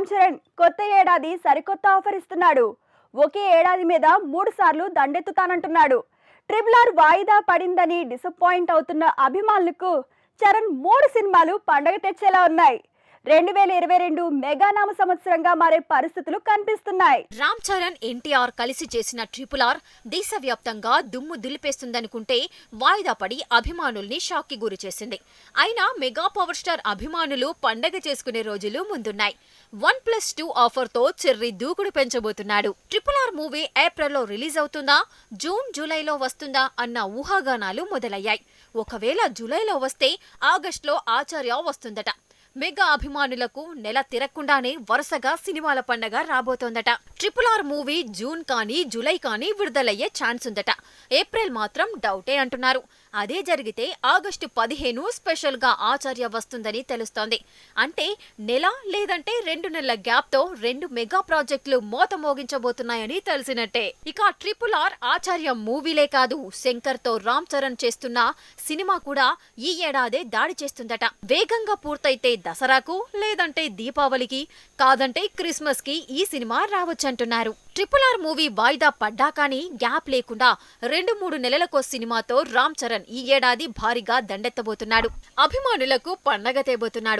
రామ్ చరణ్ కొత్త ఏడాది సరికొత్త ఆఫర్ ఇస్తున్నాడు. ఒకే ఏడాది మీద మూడు సార్లు దండెత్తుతానంటున్నాడు. ట్రిపుల్ ఆర్ వాయిదా పడిందని డిసప్పాయింట్ అవుతున్న అభిమానులకు చరణ్ మూడు సినిమాలు పండగ తెచ్చేలా ఉన్నాయి. రెండు వేల ఇరవై రెండు మెగానామ సంవత్సరంగా మారే పరిస్థితులు కనిపిస్తున్నాయి. రామ్ చరణ్ ఎన్టీఆర్ కలిసి చేసిన ట్రిపుల్ ఆర్ దేశవ్యాప్తంగా దుమ్ము దులిపేస్తుందనుకుంటే వాయిదా పడి అభిమానుల్ని షాక్కి గురి చేసింది. అయినా మెగా పవర్ స్టార్ అభిమానులు పండగ చేసుకునే రోజులు ముందున్నాయి. వన్ ప్లస్ టూ ఆఫర్తో చెర్రి దూకుడు పెంచబోతున్నాడు. ట్రిపుల్ ఆర్ మూవీ ఏప్రిల్లో రిలీజ్ అవుతుందా? జూన్ జూలైలో వస్తుందా? అన్న ఊహాగానాలు మొదలయ్యాయి. ఒకవేళ జూలైలో వస్తే ఆగస్టులో ఆచార్య వస్తుందట. మెగా అభిమానులకు నెల తిరగకుండానే వరుసగా సినిమాల పండగ రాబోతోందట. ట్రిపుల్ ఆర్ మూవీ జూన్ కానీ జూలై కానీ విడుదలయ్యే ఛాన్స్ ఉందట. ఏప్రిల్ మాత్రం డౌటే అంటున్నారు. అదే జరిగితే ఆగస్టు పదిహేను స్పెషల్గా ఆచార్య వస్తుందని తెలుస్తోంది. అంటే నెల లేదంటే రెండు నెలల గ్యాప్తో రెండు మెగా ప్రాజెక్టులు మోత మోగించబోతున్నాయని తెలిసినట్టే. ఇక ట్రిపుల్ ఆర్ ఆచార్య మూవీలే కాదు శంకర్తో రామ్ చరణ్ చేస్తున్న సినిమా కూడా ఈ ఏడాదే దాడి చేస్తుందట. వేగంగా పూర్తయితే దసరాకు లేదంటే దీపావళికి కాదంటే క్రిస్మస్కి ఈ సినిమా రావచ్చంటున్నారు. ట్రిపుల్ ఆర్ మూవీ వాయిదా పడ్డా కానీ గ్యాప్ లేకుండా రెండు మూడు నెలలకో సినిమాతో రామ్ చరణ్ ఈ ఏడాది భారీగా దండెత్తబోతున్నాడు. అభిమానులకు పండగ తేబోతున్నాడు.